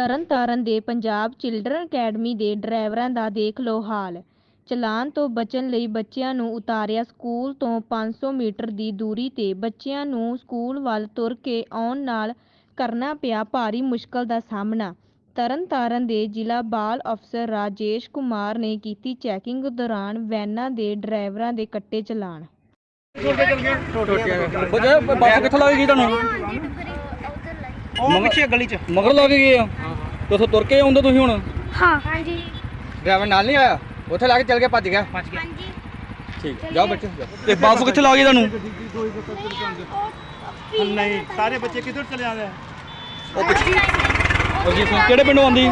ਤਰਨਤਾਰਨ ਦੇ Punjab children academy ਦੇ ਡਰਾਈਵਰਾਂ ਦਾ ਦੇਖ ਲਓ ਹਾਲ। ਚਲਾਨ ਤੋਂ ਬਚਣ ਲਈ ਬੱਚਿਆਂ ਨੂੰ ਉਤਾਰਿਆ ਸਕੂਲ ਤੋਂ 500 ਮੀਟਰ ਦੀ ਦੂਰੀ ਤੇ ਬੱਚਿਆਂ ਨੂੰ ਸਕੂਲ ਵੱਲ ਤੁਰ ਕੇ ਆਉਣ ਨਾਲ ਕਰਨਾ ਪਿਆ ਭਾਰੀ ਮੁਸ਼ਕਲ ਦਾ ਸਾਹਮਣਾ। ਤਰਨਤਾਰਨ ਦੇ ਜ਼ਿਲ੍ਹਾ ਬਾਲ ਅਫਸਰ ਰਾਜੇਸ਼ ਕੁਮਾਰ ਨੇ ਕੀਤੀ ਚੈਕਿੰਗ ਦੌਰਾਨ ਵੈਨਾਂ ਦੇ ਡਰਾਈਵਰਾਂ ਦੇ ਕੱਟੇ ਚਲਾਨ। ਬਜਾ ਬੱਸ ਕਿੱਥੋਂ ਲੱਗ ਗਈ ਤੁਹਾਨੂੰ? ਉਹ ਪਿੱਛੇ ਗਲੀ ਚ ਮਗਰ ਲੱਗ ਗਏ ਆ। ਤੇ ਉੱਥੋਂ ਤੁਰ ਕੇ ਆਉਂਦੇ ਤੁਸੀਂ ਹੁਣ? ਹਾਂ। ਹਾਂਜੀ। ਡਰਾਈਵਰ ਨਾਲ ਨਹੀਂ ਆਇਆ? ਉੱਥੇ ਲਾ ਕੇ ਚੱਲ ਗਿਆ ਭੱਜ ਗਿਆ? ਹਾਂਜੀ। ਠੀਕ ਜਾਓ ਬੱਚੇ ਤੇ ਬੱਸ ਕਿੱਥੇ ਲੱਗ ਗਈ ਤੁਹਾਨੂੰ? ਨਹੀਂ ਸਾਰੇ ਬੱਚੇ ਕਿੱਧਰ ਚਲੇ ਜਾਂਦੇ ਆ ਉਹ ਪਿੱਛੇ ਉਹ ਜੀ ਕਿਹੜੇ ਪਿੰਡੋਂ ਆਉਂਦੀ?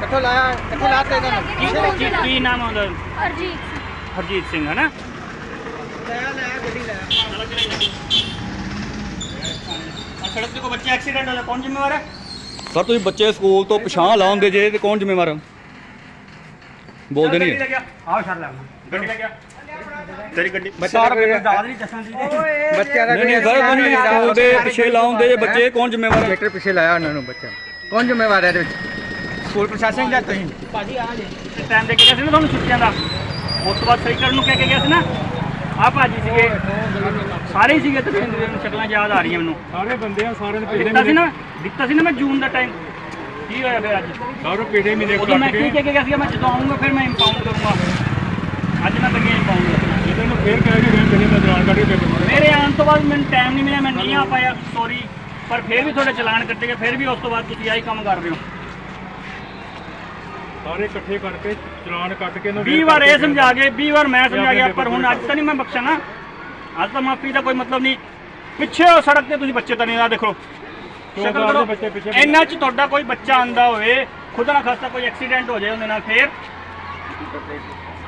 ਕਿੱਥੋਂ ਲਾਇਆ ਕਿੱਥੋਂ ਲਾਤੇ ਇਹਨਾਂ ਕੀ ਕੀ ਨਾਮ ਆਉਂਦਾ ਅਰਜੀਤ ਹਰਜੀਤ ਸਿੰਘ। ਹੈ ਨਾ ਲੈ ਲੈ ਗੱਡੀ ਲੈ। ਸੜਕ ਤੇ ਕੋਈ ਬੱਚਾ ਐਕਸੀਡੈਂਟ ਹੋਇਆ ਕੌਣ ਜ਼ਿੰਮੇਵਾਰ ਹੈ? ਸਰ ਤੁਸੀਂ ਬੱਚੇ ਸਕੂਲ ਤੋਂ ਪਛਾਣ ਲਾਉਂਦੇ ਜੇ ਤੇ ਕੌਣ ਜ਼ਿੰਮੇਵਾਰ ਆ? ਬੋਲਦੇ ਨਹੀਂ। ਆਹ ਛੱਡ ਲੈ ਗੱਡੀ ਲੈ ਗਿਆ ਤੇਰੀ ਗੱਡੀ ਸਾਰਾ ਬੱਚਾ ਦਾਦ ਨਹੀਂ ਦੱਸਾਂ ਦੀ। ਬੱਚਿਆਂ ਦਾ ਨਹੀਂ ਨਹੀਂ। ਸਰ ਤੁਸੀਂ ਸਕੂਲ ਦੇ ਪਿੱਛੇ ਲਾਉਂਦੇ ਜੇ ਬੱਚੇ ਕੌਣ ਜ਼ਿੰਮੇਵਾਰ ਆ? ਮੀਟਰ ਪਿੱਛੇ ਲਾਇਆ ਉਹਨਾਂ ਨੂੰ ਬੱਚਾ ਕੌਣ ਜ਼ਿੰਮੇਵਾਰ ਹੈ ਇਹਦੇ ਵਿੱਚ? ਸਕੂਲ ਪ੍ਰਸ਼ਾਸਨ ਜਾਂ ਤੁਸੀਂ? ਟਾਈਮ ਦੇ ਕੇ ਗਿਆ ਸੀ ਨਾ ਤੁਹਾਨੂੰ ਛੁੱਟੀਆਂ ਦਾ। ਉਸ ਤੋਂ ਬਾਅਦ ਸਹੀ ਕਰਨ ਨੂੰ ਕਹਿ ਕੇ ਗਿਆ ਸੀ ਨਾ। ਆ ਭਾਜੀ ਸੀਗੇ। ਸਾਰੇ ਹੀ ਸੀਗੇ ਤੁਸੀਂ ਸ਼ਕਲਾਂ ਯਾਦ ਆ ਰਹੀਆਂ ਮੈਨੂੰ। ਸਾਰੇ ਬੰਦੇ ਆ ਸਾਰਿਆਂ ਦੇ ਦਿੱਤਾ ਸੀ ਨਾ ਦਿੱਤਾ ਸੀ ਨਾ ਮੈਂ ਜੂਨ ਦਾ ਟਾਈਮ ਕੀ ਹੋਇਆ ਫਿਰ ਅੱਜ? ਸਾਰੇ ਪੇੜੇ ਮਿਲੇ ਉਦੋਂ ਮੈਂ ਕੱਟ ਕੀ ਕਹਿ ਕੇ ਗਿਆ ਸੀਗਾ ਮੈਂ ਜਦੋਂ ਆਉਂਗਾ ਫਿਰ ਮੈਂ ਇੰਪਾਊਂਡ ਕਰੂੰਗਾ। ਅੱਜ ਮੈਂ ਲੱਗਿਆ ਇੰਪਾਊਂਡ ਇਹਨਾਂ ਨੂੰ ਫੇਰ ਕਹਿ ਕੇ ਗਏ ਮੇਰੇ ਦੌਰਾਨ ਕੱਢ ਕੇ। ਮੇਰੇ ਆਉਣ ਤੋਂ ਬਾਅਦ ਮੈਨੂੰ ਟਾਈਮ ਨਹੀਂ ਮਿਲਿਆ ਮੈਂ ਨਹੀਂ ਆ ਪਾਇਆ ਸੌਰੀ ਪਰ ਫਿਰ ਵੀ ਤੁਹਾਡੇ ਚਲਾਨ ਕੱਟੇ ਗਏ ਫਿਰ ਵੀ ਉਸ ਤੋਂ ਬਾਅਦ ਤੁਸੀਂ ਆਹੀ ਕੰਮ ਕਰ ਰਹੇ ਹੋ। ਸਾਰੇ ਇਕੱਠੇ ਕਰਕੇ ਚਲਾਨ ਕੱਟ ਕੇ ਇਹਨਾਂ 20 ਵਾਰ ਇਹ ਸਮਝਾ ਗਏ 20 ਵਾਰ ਮੈਂ ਸਮਝਾ ਗਿਆ ਪਰ ਹੁਣ ਅੱਜ ਤਾਂ ਨਹੀਂ ਮੈਂ ਬਖਸ਼ਾ ਨਾ। ਅੱਜ ਤਾਂ ਮਾਫੀ ਦਾ ਕੋਈ ਮਤਲਬ ਨਹੀਂ। ਪਿੱਛੇ ਉਹ ਸੜਕ ਤੇ ਤੁਸੀਂ ਬੱਚੇ ਤਾਂ ਨਹੀਂ ਆ ਦੇਖੋ। ਸ਼ਕਲ ਕਰੋ। ਇੰਨਾ ਚ ਤੁਹਾਡਾ ਕੋਈ ਬੱਚਾ ਆਂਦਾ ਹੋਵੇ ਖੁਦਾ ਨਾ ਖਾਸਤਾ ਕੋਈ ਐਕਸੀਡੈਂਟ ਹੋ ਜਾਏ ਉਹਦੇ ਨਾਲ ਫੇਰ।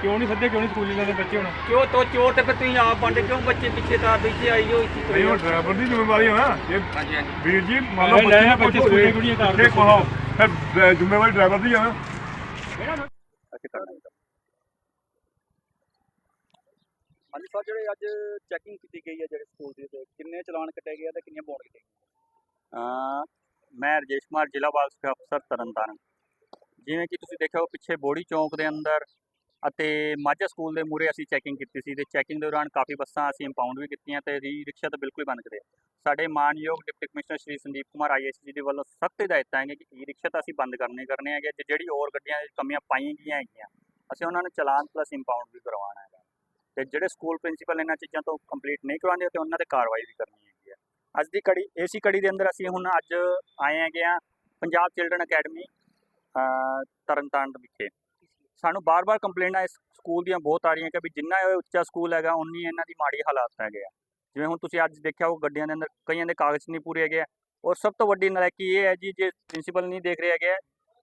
ਕਿਉਂ ਨਹੀਂ ਸੱਦੇ ਕਿਉਂ ਨਹੀਂ ਸਕੂਲ ਜਾਂਦੇ ਬੱਚੇ ਹੁਣ? ਕਿਉਂ ਤੋ ਚੋਰ ਤੇ ਫਿਰ ਤੁਸੀਂ ਆਪ ਬੰਦੇ ਕਿਉਂ ਬੱਚੇ ਪਿੱਛੇ ਤਾਂ ਪਿੱਛੇ ਆਈ ਹੋ ਨਹੀਂ ਉਹ ਡਰਾਈਵਰ ਦੀ ਜ਼ਿੰਮੇਵਾਰੀ ਹੈ ਨਾ। ਇਹ ਹਾਂਜੀ ਹਾਂਜੀ। ਵੀਰ ਜੀ ਮੰਨ ਲਓ ਬੱਚੇ ਨੇ ਸਕੂਲੇ ਕੁੜੀਆਂ ਕਰਦੇ ਕੋਹੋ ਫਿਰ ਜ਼ਿੰਮੇਵਾਰੀ ਡਰਾਈਵਰ ਦੀ ਆ ਨਾ। ਹਾਂਜੀ ਸਰ, ਜਿਹੜੇ ਅੱਜ ਚੈਕਿੰਗ ਕੀਤੀ ਗਈ ਹੈ ਜਿਹੜੇ ਸਕੂਲ ਦੇ, ਤੇ ਕਿੰਨੇ ਚਲਾਨ ਕੱਟੇ ਗਏ ਆ ਤੇ ਕਿੰਨੀਆਂ ਬੌਂਡ ਕੀਤੇ ਅਹ ਮੈਂ ਰਜੇਸ਼ ਕੁਮਾਰ, ਜ਼ਿਲ੍ਹਾ ਬਾਲ ਸਿੱਖਿਆ ਅਫਸਰ ਤਰਨਤਾਰਨ। ਜਿਵੇਂ ਕਿ ਤੁਸੀਂ ਦੇਖਿਆ, ਉਹ ਪਿੱਛੇ ਬੋੜੀ ਚੌਂਕ ਦੇ ਅੰਦਰ ਅਤੇ ਮਾਝਾ ਸਕੂਲ ਦੇ ਮੂਹਰੇ ਅਸੀਂ ਚੈਕਿੰਗ ਕੀਤੀ ਸੀ ਤੇ ਚੈਕਿੰਗ ਦੇ ਦੌਰਾਨ ਕਾਫੀ ਬੱਸਾਂ ਅਸੀਂ ਇੰਪਾਊਂਡ ਵੀ ਕੀਤੀਆਂ ਤੇ ਰੀ ਰਿਕਸ਼ਾ ਤਾਂ ਬਿਲਕੁਲ ਹੀ ਬੰਦ ਕਰੇ ਸਾਡੇ ਮਾਨਯੋਗ deputy commissioner Shri Sandeep Kumar IAS ji ਦੇ ਵੱਲੋਂ ਸਖਤ ਹਦਾਇਤਾਂ ਹੈਗੀਆਂ ਕਿ ਈ ਰਿਕਸ਼ਾ ਤਾਂ ਅਸੀਂ ਬੰਦ ਕਰਨੇ ਹੀ ਕਰਨੇ ਹੈਗੇ ਤੇ ਜਿਹੜੀ ਹੋਰ ਗੱਡੀਆਂ ਦੀ ਕਮੀਆਂ ਪਾਈਆਂ ਗਈਆਂ ਹੈਗੀਆਂ, ਅਸੀਂ ਉਹਨਾਂ ਨੂੰ ਚਲਾਨ ਪਲੱਸ ਇੰਪਾਊਂਡ ਵੀ ਕਰਵਾਉਣਾ ਹੈਗਾ। ਤੇ ਜਿਹੜੇ ਸਕੂਲ ਪ੍ਰਿੰਸੀਪਲ ਇਹਨਾਂ ਚੀਜ਼ਾਂ ਤੋਂ ਕੰਪਲੀਟ ਨਹੀਂ ਕਰਵਾਉਂਦੇ ਤੇ ਉਹਨਾਂ ਤੇ ਕਾਰਵਾਈ ਵੀ ਕਰਨੀ ਹੈਗੀ ਹੈ ਅੱਜ ਦੀ ਕੜੀ ਏਸੀ ਕੜੀ ਦੇ ਅੰਦਰ ਅਸੀਂ ਹੁਣ ਅੱਜ ਆਏ ਹੈਗੇ ਆ ਪੰਜਾਬ ਚਿਲਡਰਨ ਅਕੈਡਮੀ ਤਰਨਤਾਰਨ ਵਿਖੇ। ਸਾਨੂੰ ਬਾਰ-ਬਾਰ ਕੰਪਲੇਂਟਾਂ ਇਸ ਸਕੂਲ ਦੀਆਂ ਬਹੁਤ ਆ ਰਹੀਆਂ ਕਿ ਵੀ ਜਿੰਨਾ ਇਹ ਉੱਚਾ ਸਕੂਲ ਹੈਗਾ ਉਨੀ ਇਹਨਾਂ ਦੀ ਮਾੜੀ ਹਾਲਾਤ ਹੈਗੇ ਆ। ਜਿਵੇਂ ਹੁਣ ਤੁਸੀਂ ਅੱਜ ਦੇਖਿਆ ਉਹ ਗੱਡੀਆਂ ਦੇ ਅੰਦਰ ਕਈਆਂ ਦੇ ਕਾਗਜ਼ ਨਹੀਂ ਪੂਰੇ ਹੈਗੇ ਆ ਔਰ ਸਭ ਤੋਂ ਵੱਡੀ ਨਲਾਇਕੀ ਇਹ ਹੈ ਜੀ, ਜੇ ਪ੍ਰਿੰਸੀਪਲ ਨਹੀਂ ਦੇਖ ਰਹੇ ਹੈਗੇ,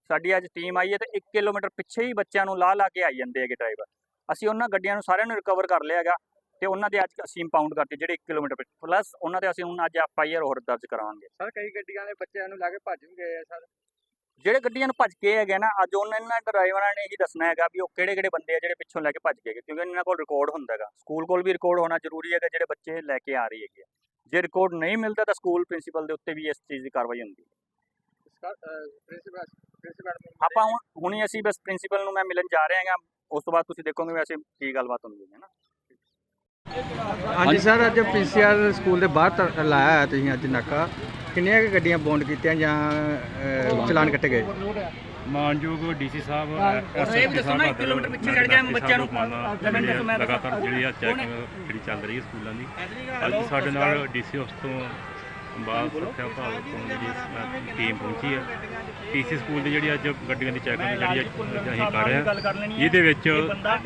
ਸਾਡੀ ਅੱਜ ਟੀਮ ਆਈ ਹੈ ਤੇ 1 ਕਿਲੋਮੀਟਰ ਪਿੱਛੇ ਹੀ ਬੱਚਿਆਂ ਨੂੰ ਲਾ ਲਾ ਕੇ ਆਈ ਜਾਂਦੇ ਹੈਗੇ ਡਰਾਈਵਰ ਅਸੀਂ ਉਹਨਾਂ ਗੱਡੀਆਂ ਨੂੰ ਸਾਰਿਆਂ ਨੂੰ ਰਿਕਵਰ ਕਰ ਲਿਆ ਹੈਗਾ ਤੇ ਉਹਨਾਂ ਦੇ ਅੱਜ ਅਸੀਂ ਇੰਪਾਊਂਡ ਕਰਤੇ, ਜਿਹੜੇ 1 ਕਿਲੋਮੀਟਰ ਪਲੱਸ ਉਹਨਾਂ ਦੇ ਅਸੀਂ ਹੁਣ ਅੱਜ ਐਫ ਆਈ ਆਰ ਹੋਰ ਦਰਜ ਕਰਾਵਾਂਗੇ ਸਰ ਕਈ ਗੱਡੀਆਂ ਦੇ ਬੱਚਿਆਂ ਨੂੰ ਲਾ ਕੇ ਭੱਜ ਵੀ ਗਏ ਆ, ਸਰ। ਜਿਹੜੇ ਗੱਡੀਆਂ ਨੂੰ ਭੱਜ ਕੇ ਹੈਗੇ ਨਾ ਅੱਜ ਉਹਨਾਂ ਇਹਨਾਂ ਡਰਾਈਵਰਾਂ ਨੇ ਇਹੀ ਦੱਸਣਾ ਹੈਗਾ ਵੀ ਉਹ ਕਿਹੜੇ ਕਿਹੜੇ ਬੰਦੇ ਆ ਜਿਹੜੇ ਪਿੱਛੋਂ ਲੈ ਕੇ ਭੱਜ ਗਏ ਕਿਉਂਕਿ ਇਹਨਾਂ ਕੋਲ ਰਿਕਾਰਡ ਹੁੰਦਾ ਹੈਗਾ। ਸਕੂਲ ਕੋਲ ਵੀ ਰਿਕਾਰਡ ਹੋਣਾ ਜ਼ਰੂਰੀ ਹੈਗਾ ਜਿਹੜੇ ਬੱਚੇ ਲੈ ਕੇ ਆ ਰਹੀ ਹੈਗੇ। ਜੇ ਰਿਕਾਰਡ ਨਹੀਂ ਮਿਲਦਾ ਤਾਂ ਸਕੂਲ ਪ੍ਰਿੰਸੀਪਲ ਦੇ ਉੱਤੇ ਵੀ ਇਸ ਚੀਜ਼ ਦੀ ਕਾਰਵਾਈ ਹੁੰਦੀ ਹੈ। ਆਪਾਂ ਹੁਣ ਹੁਣੀ ਅਸੀਂ ਬਸ ਪ੍ਰਿੰਸੀਪਲ ਨੂੰ ਮੈਂ ਮਿਲਣ ਜਾ ਰਹੇ ਹਾਂਗਾ ਉਸ ਤੋਂ ਬਾਅਦ ਤੁਸੀਂ ਦੇਖੋਗੇ ਵੈਸੇ ਕੀ ਗੱਲਬਾਤ ਹੁੰਦੀ ਹੈ ਨਾ? ਹਾਂਜੀ ਸਰ ਅੱਜ ਪੀਸੀਆਰ ਸਕੂਲ ਦੇ ਬਾਹਰ ਲਾਇਆ ਹੈ ਤੁਸੀਂ ਅੱਜ ਨਾਕਾ। ਕਿੰਨੀਆਂ ਕੁ ਗੱਡੀਆਂ ਬੌਂਡ ਕੀਤੀਆਂ ਜਾਂ ਅਹ, ਚਲਾਨ ਕੱਟੇ ਗਏ? ਮਾਨਯੋਗ ਡੀਸੀ ਸਾਹਿਬ ਇਹ ਵੀ ਦੱਸੋ ਨਾ, ਇੱਕ ਕਿਲੋਮੀਟਰ ਪਿੱਛੇ ਛੱਡ ਗਿਆ ਬੱਚਿਆਂ ਨੂੰ। ਲਗਾਤਾਰ ਜਿਹੜੀ ਆ ਚੈਕਿੰਗ ਜਿਹੜੀ ਚੱਲ ਰਹੀ ਹੈ ਸਕੂਲਾਂ ਦੀ। ਅੱਜ ਸਾਡੇ ਨਾਲ ਡੀਸੀ ਉਸ ਤੋਂ ਬਾਅਦ ਸੁਰੱਖਿਆ ਵਿਭਾਗ ਤੋਂ ਜਿਹੜੀ ਟੀਮ ਪਹੁੰਚੀ ਹੈ ਟੀਸੀ ਸਕੂਲ ਦੀ ਜਿਹੜੀ ਅੱਜ ਗੱਡੀਆਂ ਦੀ ਚੈਕਿੰਗ ਜਿਹੜੀ ਅੱਜ ਅਸੀਂ ਕਰ ਰਹੇ ਹਾਂ। ਲੈਣੀ ਇਹਦੇ ਵਿੱਚ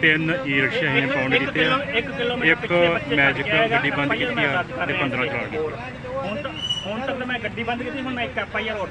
ਤਿੰਨ ਈ ਰਿਕਸ਼ਾ ਅਸੀਂ ਪਾਉਂਡ ਕੀਤੇ ਆ। ਇੱਕ ਮੈਜਿਕ ਗੱਡੀ ਬੰਦ ਕੀਤੀ ਆ ਤੇ ਰਹੇ 15 ਹਾਂ। ਚਲਾਨ ਹੁਣ ਤੱਕ ਮੈਂ ਗੱਡੀ ਬੰਦ ਕੀਤੀ, ਹੁਣ ਮੈਂ ਇੱਕ ਐਫ ਆਈ ਆਰ